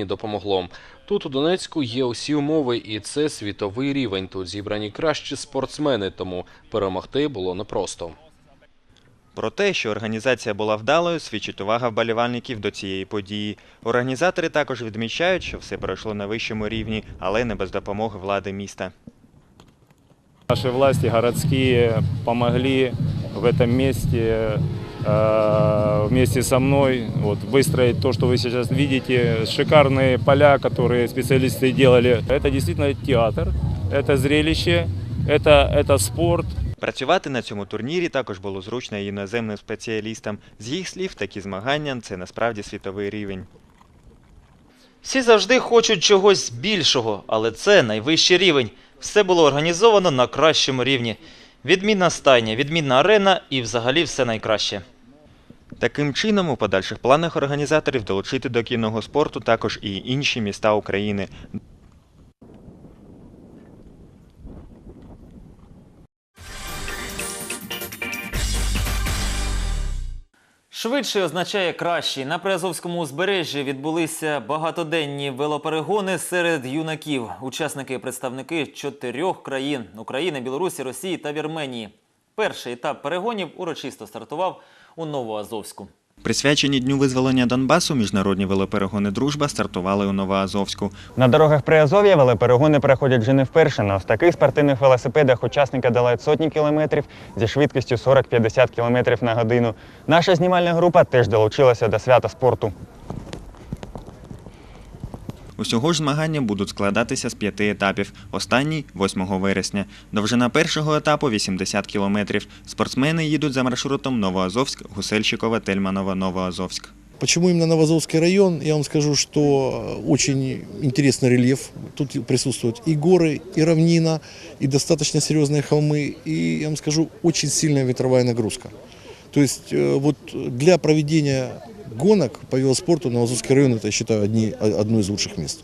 змаганні допомогло. Тут у Донецьку є усі умови, і це світовий рівень. Тут зібрані кращі спортсмени, тому перемогти було непросто. Про те, що організація була вдалою, свідчить увага вболівальників до цієї події. Організатори також відмічають, що все пройшло на вищому рівні, але не без допомоги влади міста. Наши власти городские помогли в этом месте э, вместе со мной вот, выстроить то, что вы сейчас видите. Шикарные поля, которые специалисты делали. Это действительно театр, это зрелище, это, это спорт. Працювати на цьому турнірі також було зручно і іноземним спеціалістам. З їх слів, такі змагання це насправді світовий рівень. Всі завжди хочуть чогось більшого, але це найвищий рівень. Все було організовано на кращому рівні. Відмінна стайня, відмінна арена і взагалі все найкраще. Таким чином, у подальших планах організаторів долучити до кінного спорту також і інші міста України. Швидший означає кращий. На Приазовському узбережжі відбулися багатоденні велоперегони серед юнаків. Учасники представники чотирьох країн України, Білорусі, Росії та Вірменії. Перший етап перегонів урочисто стартував у Новоазовську. Присвячені Дню визволення Донбасу міжнародні велоперегони Дружба стартували у Новоазовську. На дорогах Приазов'я велоперегони проходять вже не вперше. На ось таких спортивних велосипедах учасники долають сотні кілометрів зі швидкістю 40-50 кілометрів на годину. Наша знімальна група теж долучилася до свята спорту. Усього ж змагання будуть складатися з п'яти етапів. Останній 8 вересня. Довжина першого етапу 80 кілометрів. Спортсмени їдуть за маршрутом Новоазовськ, Гусельщикова, Тельманова, Новоазовськ. Почему именно Новозовский район? Я вам скажу, что очень интересный рельеф. Тут присутствуют и горы, и равнина, и достаточно серьезные холмы, и, я вам скажу, очень сильная ветровая нагрузка. То есть э, вот для проведения гонок по велоспорту Новозовский район, это, я считаю, одни, одно из лучших мест.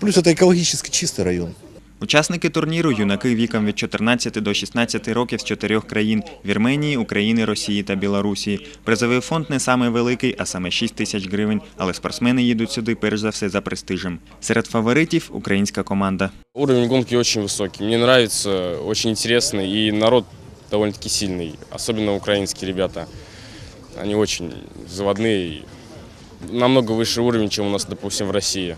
Плюс это экологически чистый район. Учасники турніру юнаки віком від 14 до 16 років з чотирьох країн Вірменії, України, Росії та Білорусі. Призовий фонд не самий великий, а саме 6 тисяч гривень, але спортсмени їдуть сюди перш за все за престижем. Серед фаворитів українська команда. Уровень гонки очень высокий. Мне нравится, очень интересно, и народ довольно-таки сильный, особенно украинские ребята. Они очень заводные, и намного выше уровень, чем у нас, допустим, в России.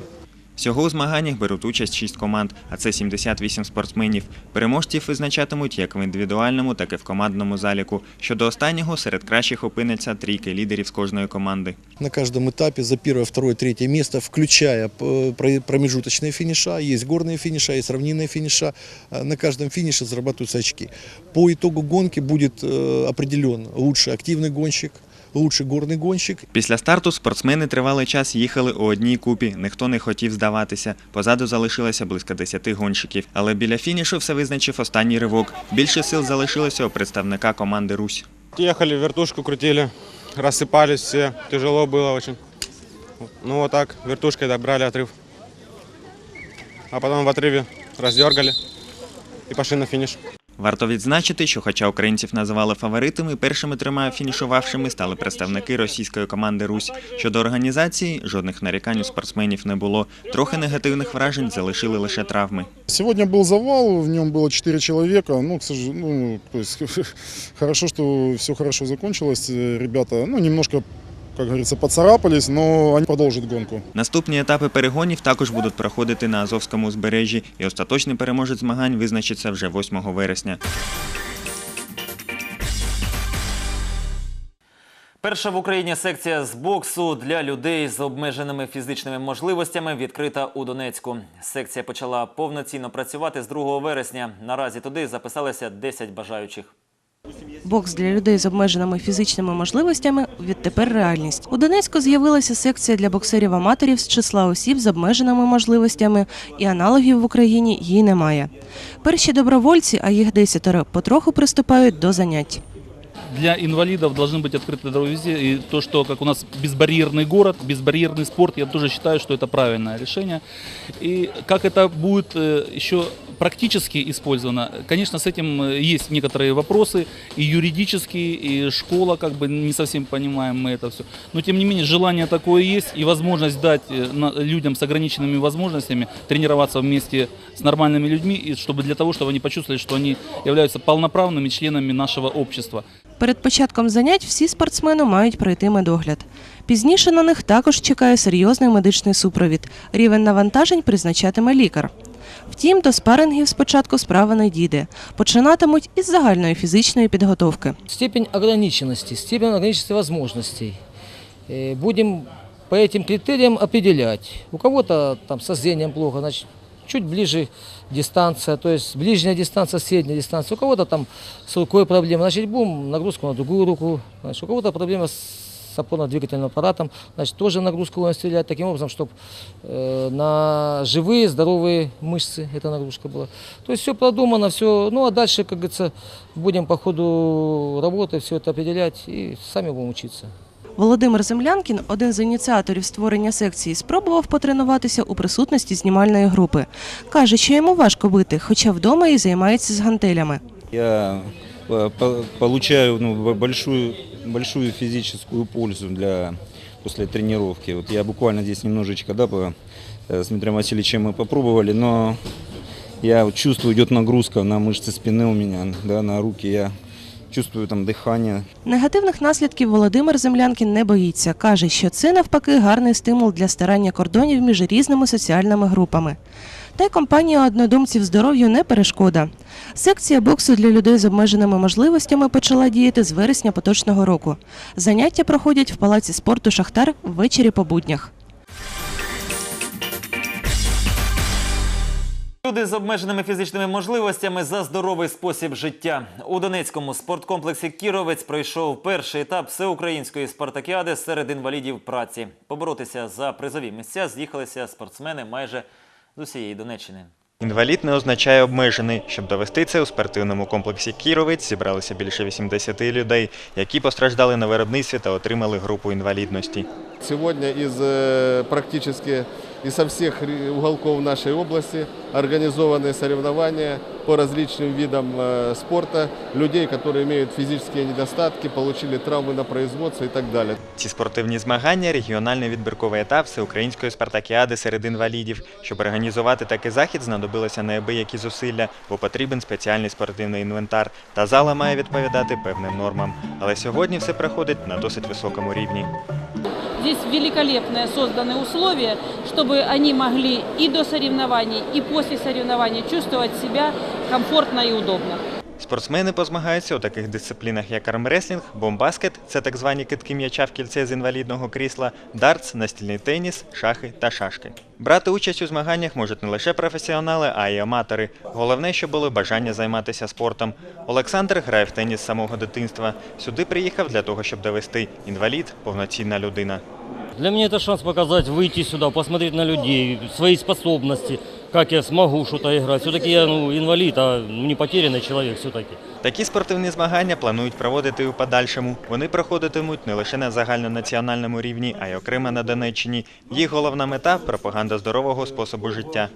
Всього у змаганнях беруть участь 6 команд, а це 78 спортсменів. Переможців визначатимуть як в індивідуальному, так і в командному заліку. Щодо останнього, серед кращих опиниться трійки лідерів з кожної команди. На каждом этапе за первое, второе, третье место, включая э, про- промежуточные финиша, есть горные финиша, есть равнинные финиша. Э, На каждом финише зарабатываются очки. По итогу гонки будет э, определен лучший активный гонщик, лучший горный гонщик Після старту спортсмени тривалий час їхали у одній купі. Ніхто не хотів здаватися. Позаду залишилося близько 10 гонщиків. Але біля фінішу все визначив останній ривок. Більше сил залишилося у представника команди Русь. Ехали, вертушку крутили, рассыпались все, тяжело было очень. Ну вот так, вертушкой добрали отрыв. А потом в отрыве раздергали и пошли на финиш. Варто відзначити, що хоча українців називали фаворитами, першими трьома фінішувавшими стали представники російської команди Русь. Щодо організації, жодних нарікань у спортсменів не було. Трохи негативних вражень залишили лише травми. Сегодня был завал, в нем было 4 человека. Ну, к сожалению, ну, то есть, хорошо, что все хорошо закончилось. Э, Ребята, ну, немножко, как говорится, поцарапались, но они продолжат гонку. Наступні етапи перегонів також будуть проходити на Азовському узбережжі, і остаточний переможець змагань визначиться вже 8 вересня. Перша в Україні секція з боксу для людей з обмеженими фізичними можливостями відкрита у Донецьку. Секція почала повноцінно працювати з 2 вересня. Наразі туди записалися 10 бажаючих. Бокс для людей з обмеженими фізичними можливостями відтепер реальність. У Донецьку з'явилася секція для боксерів-аматорів з числа осіб з обмеженими можливостями, і аналогів в Україні їй немає. Перші добровольці, а їх десятеро, потроху приступають до занять. для инвалидов должны быть открыты дороги везде. И то, что как у нас безбарьерный город, безбарьерный спорт, я тоже считаю, что это правильное решение. И как это будет э, еще практически использовано. Конечно, с этим э, есть некоторые вопросы, и юридические, и школа, как бы не совсем понимаем мы это все. Но тем не менее, желание такое есть, и возможность дать э, на- людям с ограниченными возможностями тренироваться вместе с нормальными людьми, и чтобы для того, чтобы они почувствовали, что они являются полноправными членами нашего общества. Перед початком занять всі спортсмени мають пройти медогляд. Пізніше на них також чекає серйозний медичний супровід. Рівень навантажень призначатиме лікар. Втім, до спарингів спочатку справа не дійде. Починатимуть із загальної фізичної підготовки. Степень ограниченности, степень ограниченности возможностей. Э, Будем по этим критериям определять. У кого-то там со зрением плохо, значит, чуть ближе дистанция, то есть ближняя дистанция, средняя дистанция. У кого-то там с рукой проблема, значит, будем нагрузку на другую руку. Значит, у кого-то проблема с опорно-двигательным аппаратом, значит, тоже нагрузку будем стрелять таким образом, чтобы на живые, здоровые мышцы эта нагрузка была. То есть все продумано, все. Ну а дальше, как говорится, будем по ходу работы все это определять и сами будем учиться. Володимир Землянкін, один з ініціаторів створення секції, спробував потренуватися у присутності знімальної групи. Каже, що йому важко бити, хоча вдома і займається з гантелями. Я э, по- получаю ну, б- большую, большую физическую пользу для, после тренировки. Вот я буквально здесь немножечко да, по- э, с Дмитрием Васильевичем мы попробовали, но я вот чувствую, идет нагрузка на мышцы спины у меня, да, на руки. Я чувствую там дыхание, Негативних наслідків Володимир Землянкін не боїться. Каже, що це навпаки гарний стимул для старання кордонів між різними соціальними групами. Та й компанія однодумців здоров'ю не перешкода. Секція боксу для людей з обмеженими можливостями почала діяти з вересня поточного року. Заняття проходять в палаці спорту Шахтар ввечері по буднях. Люди з обмеженими фізичними можливостями за здоровий спосіб життя. У Донецькому спорткомплексі Кіровець пройшов перший етап всеукраїнської спартакіади серед інвалідів праці. Поборотися за призові місця з'їхалися спортсмени майже з усієї Донеччини. Інвалід не означає обмежений. Щоб довести це, у спортивному комплексі Кіровець зібралося більше 80 людей, які постраждали на виробництві та отримали групу інвалідності. Сегодня из э, практически и со всех ре- уголков нашей области организованы соревнования по различным видам э, спорта людей, которые имеют физические недостатки, получили травмы на производстве и так далее. Ці спортивні змагання регіональний відбірковий етап всеукраїнської спартакіади серед інвалідів. Щоб організувати такий захід, знадобилося неабиякі зусилля, бо потрібен спеціальний спортивний інвентар, та зала має відповідати певним нормам. Але сьогодні все проходить на досить високому рівні. Здесь великолепные созданы условия, чтобы они могли и до соревнований, и после соревнований чувствовать себя комфортно и удобно. Спортсмени позмагаються у таких дисциплінах, як армреслінг, бомбаскет – це так звані китки м'яча в кільце з інвалідного крісла, дартс, настільний теніс, шахи та шашки. Брати участь у змаганнях можуть не лише професіонали, а й аматори. Головне, щоб було бажання займатися спортом. Олександр грає в теніс з самого дитинства. Сюди приїхав для того, щоб довести інвалід – повноцінна людина. Для меня это шанс показать, выйти сюда, посмотреть на людей, свои способности, как я смогу что-то играть. Все-таки я ну, инвалид, а ну, не потерянный человек все-таки. Такі спортивні змагання планують проводити і у подальшому. Вони проходитимуть не лише на загальнонаціональному рівні, а й окремо на Донеччині. Їх головна мета пропаганда здорового способу життя.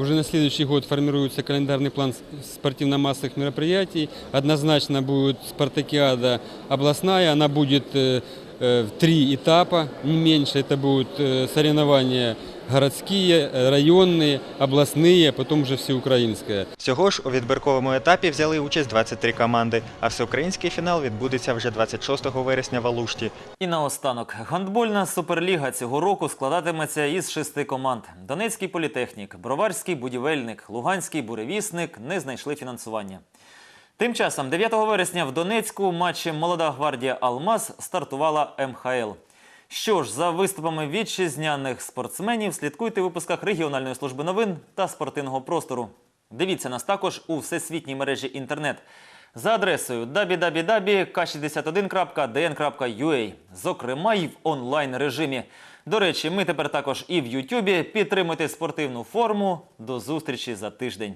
Уже на следующий год формируется календарный план с- спортивно-массовых мероприятий. Однозначно будет спартакиада областная, она будет э, э, в три этапа, не меньше. Это будут э, соревнования городские, э, районные, областные, потом уже всеукраинское. Всього ж у відбірковому етапі взяли участь 23 команди, а всеукраїнський фінал відбудеться вже 26 вересня в Алушті. І наостанок, гандбольна суперліга цього року складатиметься із шести команд. Донецький політехнік, Броварський будівельник, Луганський буревісник не знайшли фінансування. Тим часом, 9 вересня в Донецьку матчі Молода гвардія Алмаз стартувала МХЛ. Що ж, за виступами вітчизняних спортсменів слідкуйте у випусках регіональної служби новин та спортивного простору. Дивіться нас також у всесвітній мережі інтернет за адресою www.k61.dn.ua, зокрема й в онлайн режимі. До речі, ми тепер також і в Ютубі. Підтримуйте спортивну форму. До зустрічі за тиждень.